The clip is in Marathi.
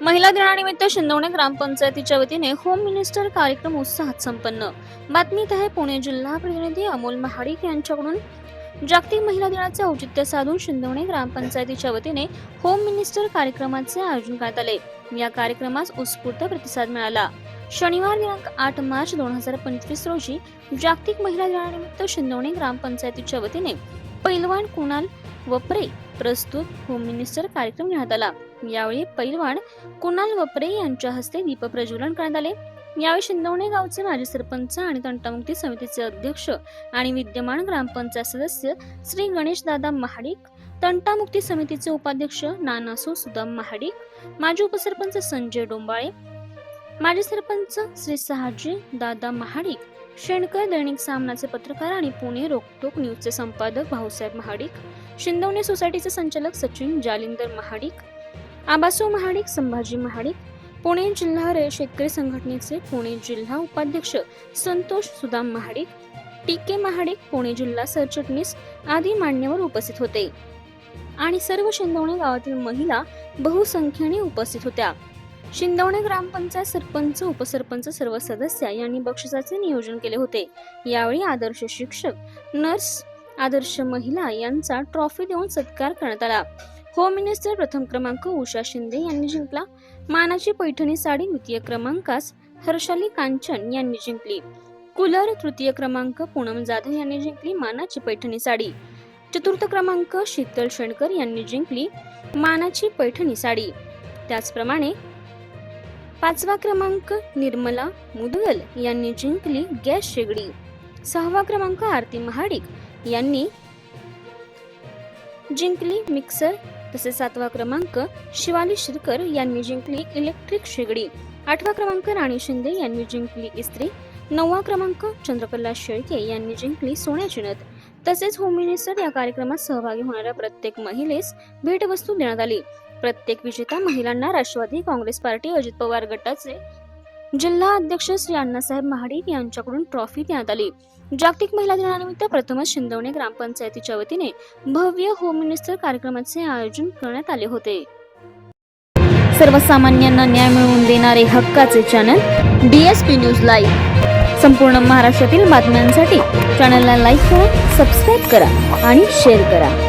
महिला दिनानिमित्त शिंदवणे ग्रामपंचायतीच्या वतीने होम मिनिस्टर कार्यक्रम उत्साहात संपन्न. बातमीत आहे पुणे जिल्हा प्रतिनिधी अमोल महाडिक यांच्याकडून. जागतिक महिला दिनाचे औचित्य साधून शिंदवणे ग्रामपंचायतीच्या वतीने होम मिनिस्टर कार्यक्रमाचे आयोजन करण्यात आले. या कार्यक्रमास उत्स्फूर्त प्रतिसाद मिळाला. शनिवार दिनांक आठ मार्च दोन हजार पंचवीस रोजी जागतिक महिला दिनानिमित्त शिंदवणे ग्रामपंचायतीच्या वतीने पैलवान कुणाल वपरे प्रस्तुत होम मिनिस्टर कार्यक्रम घेण्यात आला. यावेळी पैलवान कुणाल वपरे यांच्या हस्ते दीप प्रज्वलन करण्यात आले. यावेळी शिंदवणे गावचे माजी सरपंच आणि तंटामुक्ती समितीचे अध्यक्ष आणि विद्यमान ग्रामपंचायत सदस्य श्री गणेश दादा महाडिक तंटामुक्ती समितीचे उपाध्यक्ष नानासो सुदाम महाडिक माजी उपसरपंच संजय डोंबाळे माजी सरपंच श्री सहाजी दादा महाडिक शेणकर दैनिक सामनाचे पत्रकार आणि पुणे रोकटोक न्यूजचे संपादक भाऊसाहेब महाडिक शिंदवणे सोसायटीचे संचालक सचिन जालिंदर महाडिक आबासो महाडिक संभाजी महाडिक पुणे जिल्हा रे- शेतकरी संघटनेचे पुणे जिल्हा उपाध्यक्ष संतोष सुदाम महाडिक टी के महाडिक पुणे जिल्हा सरचिटणीस आदी मान्यवर उपस्थित होते. आणि सर्व शिंदवणे गावातील महिला बहुसंख्येने उपस्थित होत्या. शिंदवणे ग्रामपंचायत सरपंच उपसरपंच सर्व सदस्य यांनी बक्षिसाचे नियोजन केले होते. यावेळी आदर्श शिक्षक नर्स आदर्श महिला यांचा ट्रॉफी देऊन सत्कार करण्यात आला. होम मिनिस्टर प्रथम क्रमांक उषा शिंदे यांनी जिंकला. मानाची पैठणी साडी द्वितीय क्रमांकास हर्षाली कांचन यांनी जिंकली. कुलर तृतीय क्रमांक पूनम जाधव यांनी जिंकली मानाची पैठणी साडी. चतुर्थ क्रमांक शीतल शेणकर यांनी जिंकली मानाची पैठणी साडी. त्याचप्रमाणे पाचवा क्रमांक निर्मला मुदगल यांनी जिंकली गॅस शेगडी. सहावा क्रमांक आरती महाडिक यांनी जिंकली मिक्सर तसेच सातवा क्रमांक शिवाली शिरकर यांनी जिंकली इलेक्ट्रिक शेगडी. आठवा क्रमांक राणी शिंदे यांनी जिंकली इस्त्री. नववा क्रमांक चंद्रकला शेळके यांनी जिंकली सोन्याची नथ तसेच होम मिनिस्टर या कार्यक्रमात सहभागी होणाऱ्या प्रत्येक महिलेस भेटवस्तू देण्यात आली. प्रत्येक विजेता महिलांना राष्ट्रवादी काँग्रेस पार्टी अजित पवार गटाचे जिल्हा अध्यक्ष श्री अण्णासाहेब महाडिक यांच्याकडून ट्रॉफी देण्यात आली. जागतिक महिला दिनानिमित्त प्रथमच शिंदवणे ग्रामपंचायतीच्या वतीने भव्य होम मिनिस्टर कार्यक्रमाचे आयोजन करण्यात आले होते. सर्वसामान्यांना न्याय मिळवून देणारे हक्काचे चॅनल डीएसपी न्यूज लाईव्ह संपूर्ण महाराष्ट्रातील बातम्यांसाठी चॅनलला लाईक करा सबस्क्राईब करा आणि शेअर करा.